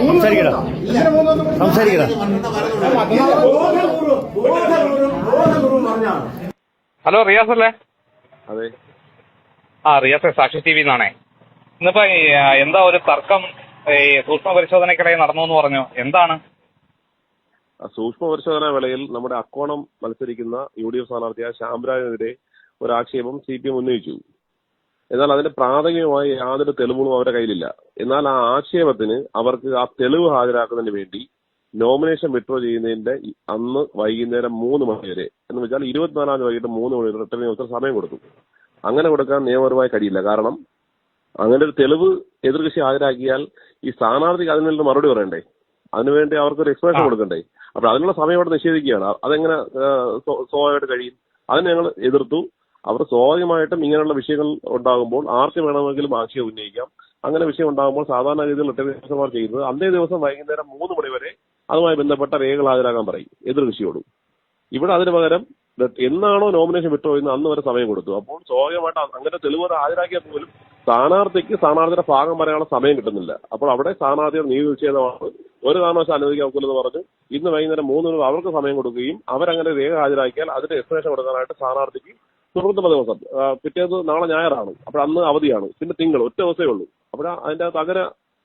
സംസാരിക്കടാ. സംസാരിക്കടാ hello Riyas അല്ലേ? അതെ. ആ റിയാസ് സാക്ഷി ടി വി എന്നാണേ ഇന്നിപ്പോ എന്താ ഒരു തർക്കം ഈ സൂക്ഷ്മ പരിശോധനയ്ക്കിടയിൽ നടന്നു എന്ന് പറഞ്ഞു? എന്താണ്? സൂക്ഷ്മ പരിശോധനാ വേളയിൽ നമ്മുടെ അക്കോണം മത്സരിക്കുന്ന യു ഡി എഫ് സ്ഥാനാർത്ഥിയായ ശ്യാംരാജിനെതിരെ ഒരു ആക്ഷേപം സി പി എം ഉന്നയിച്ചു. എന്നാൽ അതിന്റെ പ്രാഥമികമായി യാതൊരു തെളിവുകളും അവരുടെ കയ്യിലില്ല. എന്നാൽ ആ ആക്ഷേപത്തിന് അവർക്ക് ആ തെളിവ് ഹാജരാക്കുന്നതിന് വേണ്ടി നോമിനേഷൻ വിഡ്രോ ചെയ്യുന്നതിന്റെ അന്ന് വൈകുന്നേരം മൂന്ന് മണി വരെ എന്ന് വെച്ചാൽ ഇരുപത്തിനാലാം തീയതി വൈകിട്ട് മൂന്ന് മണി വരെ റിട്ടേൺ ഓഫീസർ സമയം കൊടുത്തു അങ്ങനെ കൊടുക്കാൻ നിയമപരമായി കഴിയില്ല. കാരണം അങ്ങനെ ഒരു തെളിവ് എതിർകക്ഷി ഹാജരാക്കിയാൽ ഈ സ്ഥാനാർത്ഥിക്ക് അതിൽ നിന്ന് മറുപടി പറയണ്ടേ? അതിനുവേണ്ടി അവർക്ക് ഒരു എക്സ്പ്രഷൻ കൊടുക്കണ്ടേ? അപ്പൊ അതിനുള്ള സമയം അവിടെ നിഷേധിക്കുകയാണ്. അതെങ്ങനെ സ്വാഭാവികമായിട്ട് കഴിയും? അതിനെ ഞങ്ങൾ എതിർത്തു. അവർ സ്വാഭാവികമായിട്ടും ഇങ്ങനെയുള്ള വിഷയങ്ങൾ ഉണ്ടാകുമ്പോൾ ആർക്ക് വേണമെങ്കിലും ആശയം ഉന്നയിക്കാം. അങ്ങനെ വിഷയം ഉണ്ടാകുമ്പോൾ സാധാരണ രീതിയിൽ റിട്ടേൺ ചെയ്യുന്നത് അന്നേ ദിവസം വൈകുന്നേരം മൂന്ന് മണി വരെ അതുമായി ബന്ധപ്പെട്ട രേഖകൾ ഹാജരാക്കാൻ പറയും എതിർ കൃഷിയോടും ഇവിടെ അതിന് പകരം എന്നാണോ നോമിനേഷൻ വിട്ടോ എന്ന് അന്ന് വരെ സമയം കൊടുത്തു. അപ്പോൾ സ്വാഭാവികമായിട്ട് അങ്ങനെ തെളിവ് ഹാജരാക്കിയാൽ പോലും സ്ഥാനാർത്ഥിക്ക് സ്ഥാനാർത്ഥിയുടെ ഭാഗം പറയാനുള്ള സമയം കിട്ടുന്നില്ല. അപ്പോൾ അവിടെ സ്ഥാനാർത്ഥിയുടെ നീതി നിഷേധമാണ് ഒരു കാരണവശാലും അനുവദിക്കാൻ ഒക്കില്ലെന്ന് പറഞ്ഞ് ഇന്ന് വൈകുന്നേരം മൂന്നിന് അവർക്ക് സമയം കൊടുക്കുകയും അവരങ്ങനെ രേഖ ഹാജരാക്കിയാൽ അതിന്റെ എക്സ്പ്രഷൻ കൊടുക്കാനായിട്ട് സ്ഥാനാർത്ഥിക്ക് തുടർന്നുള്ള ദിവസം പിറ്റേത് നാളെ ഞായറാണ്. അപ്പോൾ അന്ന് അവധിയാണ്. പിന്നെ തിങ്കൾ ഒറ്റ ദിവസമേ ഉള്ളൂ. അപ്പോൾ അതിന്റെ അകത്ത്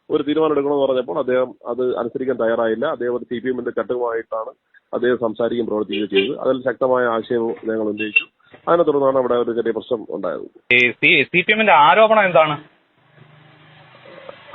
ഒരു തീരുമാനം എടുക്കണമെന്ന് പറഞ്ഞപ്പോൾ അദ്ദേഹം അത് അനുസരിക്കാൻ തയ്യാറായില്ല. അദ്ദേഹം ഒരു സി പി എമ്മിന്റെ ചട്ടുമായിട്ടാണ് അദ്ദേഹം സംസാരിക്കുകയും പ്രവർത്തിക്കുകയും ചെയ്തത് അതിൽ ശക്തമായ ആശയവും ഞങ്ങൾ ഉന്നയിച്ചു. അതിനെ തുടർന്നാണ് അവിടെ ഒരു ചെറിയ പ്രശ്നം ഉണ്ടായത്. സി പി എമ്മിന്റെ ആരോപണം എന്താണ്?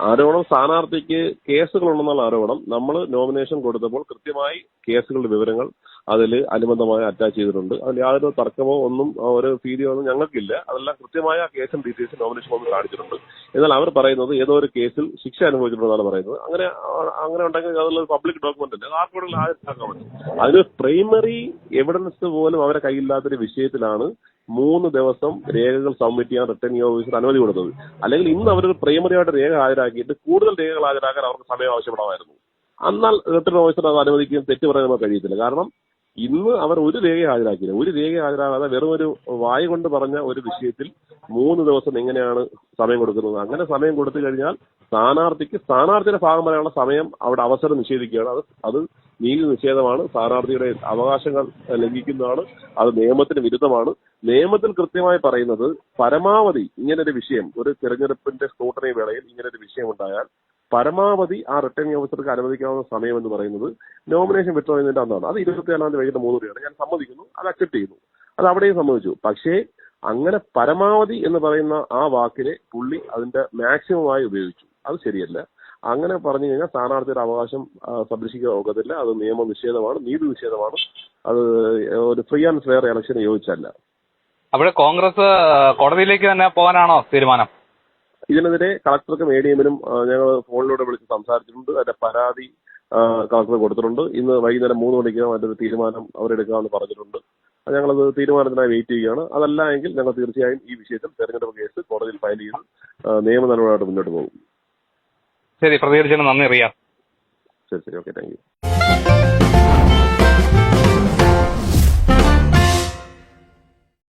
ആരോപണം സ്ഥാനാർത്ഥിക്ക് കേസുകളുണ്ടെന്നുള്ള ആരോപണം നമ്മൾ നോമിനേഷൻ കൊടുത്തപ്പോൾ കൃത്യമായി കേസുകളുടെ വിവരങ്ങൾ അതിൽ അനുബന്ധമായി അറ്റാച്ച് ചെയ്തിട്ടുണ്ട്. അതിൽ യാതൊരു തർക്കമോ ഒന്നും ഒരു ഭീതിയോ ഒന്നും ഞങ്ങൾക്കില്ല. അതെല്ലാം കൃത്യമായ ആ കേസും ഡീറ്റെയിൽസ് നോമിനേഷൻ ഒന്ന് കാണിച്ചിട്ടുണ്ട്. എന്നാൽ അവർ പറയുന്നത് ഏതോ ഒരു കേസിൽ ശിക്ഷ അനുഭവിച്ചിട്ടുണ്ടെന്നാണ് പറയുന്നത്. അങ്ങനെ അങ്ങനെ ഉണ്ടെങ്കിൽ അതുള്ള പബ്ലിക് ഡോക്യുമെന്റ് അല്ലെങ്കിൽ അത് ആർക്കും അതിന് പ്രൈമറി എവിഡൻസ് പോലും അവരെ കയ്യില്ലാത്തൊരു വിഷയത്തിലാണ് മൂന്ന് ദിവസം രേഖകൾ സബ്മിറ്റ് ചെയ്യാൻ റിട്ടേണിംഗ് ഓഫീസർ അനുമതി കൊടുത്തത്. അല്ലെങ്കിൽ ഇന്ന് അവർ പ്രൈമറിയായിട്ട് രേഖ ഹാജരാക്കിയിട്ട് കൂടുതൽ രേഖകൾ ഹാജരാക്കാൻ അവർക്ക് സമയം ആവശ്യപ്പെടാമായിരുന്നു. എന്നാൽ റിട്ടേൺ ഓഫീസർ അത് അനുവദിക്കുകയും തെറ്റ് പറയാൻ കഴിയത്തില്ല. കാരണം ഇന്ന് അവർ ഒരു രേഖ ഹാജരാക്കിയില്ല. ഒരു രേഖ ഹാജരാകാതെ വെറും ഒരു വായ കൊണ്ട് പറഞ്ഞ ഒരു വിഷയത്തിൽ മൂന്ന് ദിവസം എങ്ങനെയാണ് സമയം കൊടുക്കുന്നത്? അങ്ങനെ സമയം കൊടുത്തു കഴിഞ്ഞാൽ സ്ഥാനാർത്ഥിക്ക് സ്ഥാനാർത്ഥിയുടെ ഭാഗം പറയാനുള്ള സമയം അവിടെ അവസരം നിഷേധിക്കുകയാണ്. അത് അത് നീതി നിഷേധമാണ്. സ്ഥാനാർത്ഥിയുടെ അവകാശങ്ങൾ ലംഘിക്കുന്നതാണ്. അത് നിയമത്തിന് വിരുദ്ധമാണ്. നിയമത്തിൽ കൃത്യമായി പറയുന്നത് പരമാവധി ഇങ്ങനൊരു വിഷയം ഒരു തെരഞ്ഞെടുപ്പിന്റെ സ്കൂട്ടറി വേളയിൽ ഇങ്ങനൊരു വിഷയം ഉണ്ടായാൽ പരമാവധി ആ റിട്ടേണിംഗ് ഓഫീസർക്ക് അനുവദിക്കാവുന്ന സമയം എന്ന് പറയുന്നത് നോമിനേഷൻ വിട്ടുപോയതിന്റെ അന്നാണ്. അത് ഇരുപത്തിയേഴാം തീയതി വൈകിട്ട് മൂന്ന് മണിയാണ്. ഞാൻ സമ്മതിക്കുന്നു. അത് അക്സെപ്റ്റ് ചെയ്യുന്നു. അത് അവിടെയും സമ്മതിച്ചു. പക്ഷേ അങ്ങനെ പരമാവധി എന്ന് പറയുന്ന ആ വാക്കിനെ പുള്ളി അതിന്റെ മാക്സിമമായി ഉപയോഗിച്ചു. അത് ശരിയല്ല. അങ്ങനെ പറഞ്ഞു കഴിഞ്ഞാൽ സ്ഥാനാർത്ഥിയുടെ അവകാശം സംരക്ഷിക്കാൻ ഒക്കത്തില്ല. അത് നിയമ നിഷേധമാണ് നീതി നിഷേധമാണ്. അത് ഒരു ഫ്രീ ആൻഡ് ഫെയർ ഇലക്ഷന് യോജിച്ചല്ല. അവിടെ കോൺഗ്രസ് കോടതിയിലേക്ക് തന്നെ പോകാനാണോ തീരുമാനം? ഇതിനെതിരെ കളക്ടർക്കും എ ഡി എമ്മിനും ഞങ്ങൾ ഫോണിലൂടെ വിളിച്ച് സംസാരിച്ചിട്ടുണ്ട്. അതിന്റെ പരാതി കളക്ടർ കൊടുത്തിട്ടുണ്ട്. ഇന്ന് വൈകുന്നേരം മൂന്ന് മണിക്ക് അതിന്റെ ഒരു തീരുമാനം അവരെടുക്കാമെന്ന് പറഞ്ഞിട്ടുണ്ട്. ഞങ്ങളത് തീരുമാനത്തിനായി വെയിറ്റ് ചെയ്യുകയാണ്. അതല്ല എങ്കിൽ ഞങ്ങൾ തീർച്ചയായും ഈ വിഷയത്തിൽ തെരഞ്ഞെടുപ്പ് കേസ് കോടതിയിൽ ഫയൽ ചെയ്ത് നിയമ നടപടിയായിട്ട് മുന്നോട്ട് പോകും. ശരി പ്രതികരിച്ചതിന് നന്ദി അറിയാം ശരി ശരി. Okay thank you